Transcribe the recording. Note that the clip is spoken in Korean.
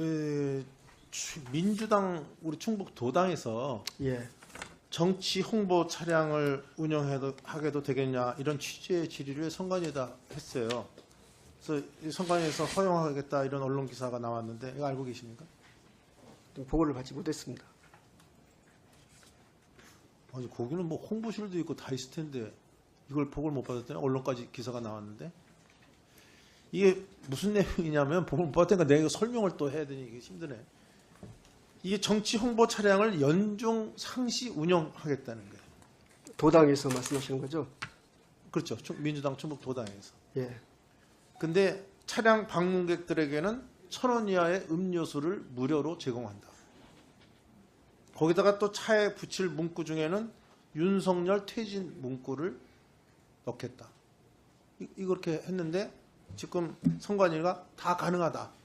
에, 추- 민주당 우리 충북 도당에서 예. 정치 홍보 차량을 운영해도 하게도 되겠냐 이런 취지의 질의를 선관위에다 했어요. 그래서 이 선관위에서 허용하겠다 이런 언론 기사가 나왔는데 이거 알고 계십니까? 좀 보고를 받지 못했습니다. 아니 거기는 뭐 홍보실도 있고 다 있을 텐데 이걸 보고를 못 받았더니 언론까지 기사가 나왔는데 이게 무슨 내용이냐면 보고를 못 받으니까 내가 이거 설명을 또 해야 되니 이게 힘드네. 이게 정치 홍보 차량을 연중 상시 운영하겠다는 거예요. 도당에서 말씀하시는 거죠? 그렇죠. 충- 민주당 충북 도당에서. 예. 근데 차량 방문객들에게는 천 원 이하의 음료수를 무료로 제공한다. 거기다가 또 차에 붙일 문구 중에는 윤석열 퇴진 문구를 넣겠다. 이, 이렇게 했는데 지금 선관위가 다 가능하다.